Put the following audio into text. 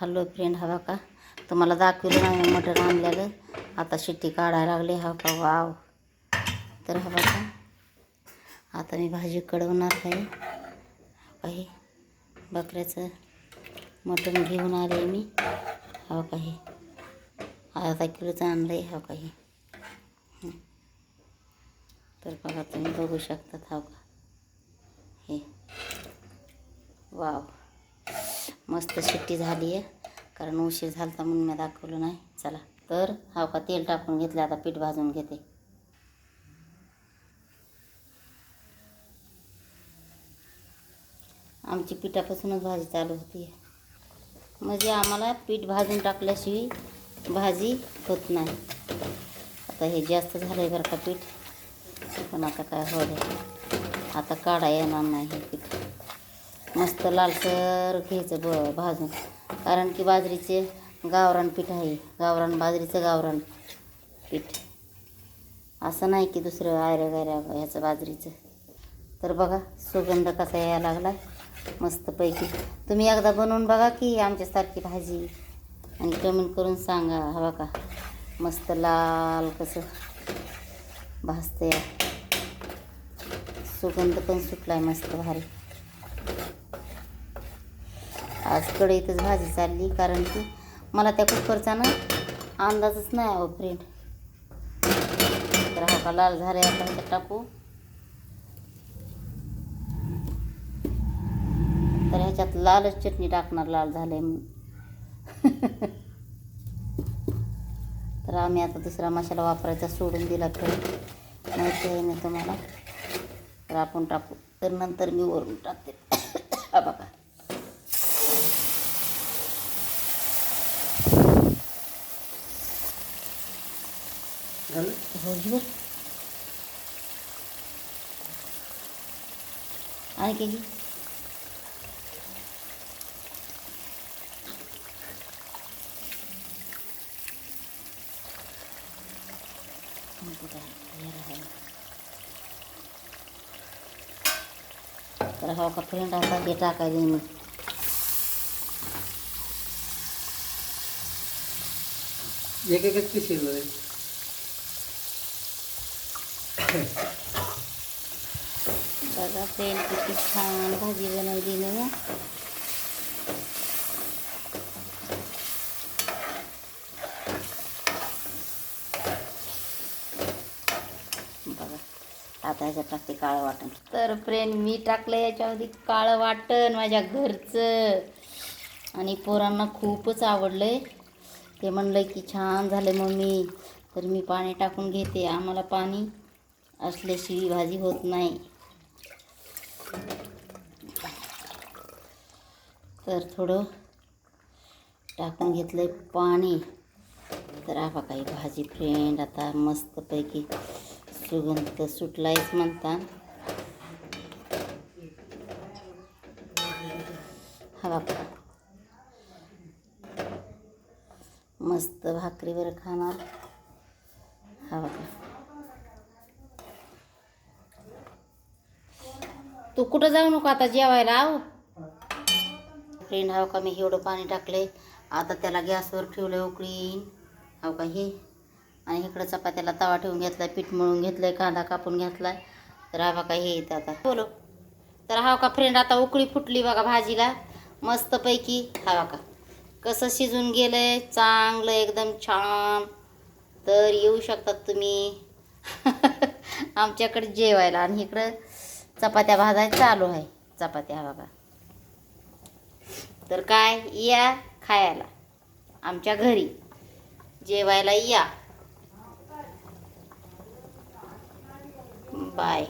Hello friend हवा का? तुम्हाला दाखवलं नाही मटण आणलेलं. आता शिट्टी काढायला लागली. हा का? वाव. तर हवा का आता मी भाजी कडवणार आहे. काही बकऱ्याचं मटण घेऊन आले मी. हो काही अर्धा किलोचं आणलं आहे हो. काही तर बघा तुम्ही बघू शकतात. हवं का हे. वाव. मस्त शिट्टी झाली आहे. कारण उशीर झाला तर म्हणून मी दाखवलं नाही. चला तर हा का तेल टाकून घेतलं आता पीठ भाजून घेते. आमची पिठापासूनच भाजी चालू होती. म्हणजे आम्हाला पीठ भाजून टाकल्याशिवाय भाजी होत नाही. आता हे जास्त झालं आहे बरं का पीठ. पण आता काय हो आता काढा येणार नाही हे मस्त लालसर घ्यायचं ब भाजून. कारण की बाजरीचे गावरान पीठ आहे. गावरान बाजरीचं गावरान पीठ. असं नाही की दुसरं आयऱ्या गायऱ्या ह्याचं बाजरीचं. तर बघा सुगंध कसा यायला लागला मस्तपैकी तुम्ही एकदा बनवून बघा की आमच्यासारखी भाजी. आणि कमेंट करून सांगा हवा का मस्त लाल कसं भाजते सुगंध पण सुटला आहे मस्त भारी. आज कढईतच भाजी चालली कारण की मला त्या कुकरचा ना अंदाजच नाही अहो फ्रेंड तर हा का लाल झाले आता ह्याच्यात टाकू. तर ह्याच्यात लालच चटणी टाकणार लाल झाले म्हणून. तर आम्ही आता दुसरा मसाला वापरायचा सोडून दिला तर माहिती आहे ना तुम्हाला. तर आपण टाकू. तर नंतर मी वरून टाकते. बघा. झालं हो घे बरं. आणि काही घे. नको काय, हे राहायला. तर हो का फ्रेंड आता हे टाकायचे मी एक एकच शिजवलं बघा फ्रेंड किती छान भाजी बनवली ना. बघा आता ह्याच्यात टाकते काळं वाटण. तर फ्रेंड मी टाकलं याच्यामध्ये काळं वाटण माझ्या घरचं. आणि पोरांना खूपच आवडलंय. ते म्हणलं की छान झालं मम्मी. तर मी पाणी टाकून घेते. आम्हाला पाणी असल्याशिवाय भाजी होत नाही. तर थोडं टाकून घेतलं आहे पाणी. तर आपा काही भाजी फ्रेंड आता मस्तपैकी सुगंध सुटलायच म्हणता हवा का मस्त भाकरीवर खाणार हवा का तू कुठं जाऊ नको आता जेवायला आव फ्रेंड हवं का मी एवढं पाणी टाकले आता त्याला गॅसवर ठेवलं उकळी. हो का हे? आणि इकडं चपात्याला तवा ठेवून घेतलाय पीठ मळून घेतलंय कांदा कापून घेतलाय. तर हवा का हे येतं आता. बोलो. तर हवा का फ्रेंड आता उकळी फुटली बघा भाजीला. मस्तपैकी. हवा का? कसं शिजून गेलंय चांगलं एकदम छान. तर येऊ शकतात तुम्ही. आमच्याकडे जेवायला आणि इकडं चपात्या भाजाय चालू आहे. चपात्या बघा तर काय? या खायला. आमच्या घरी. जेवायला या. बाय.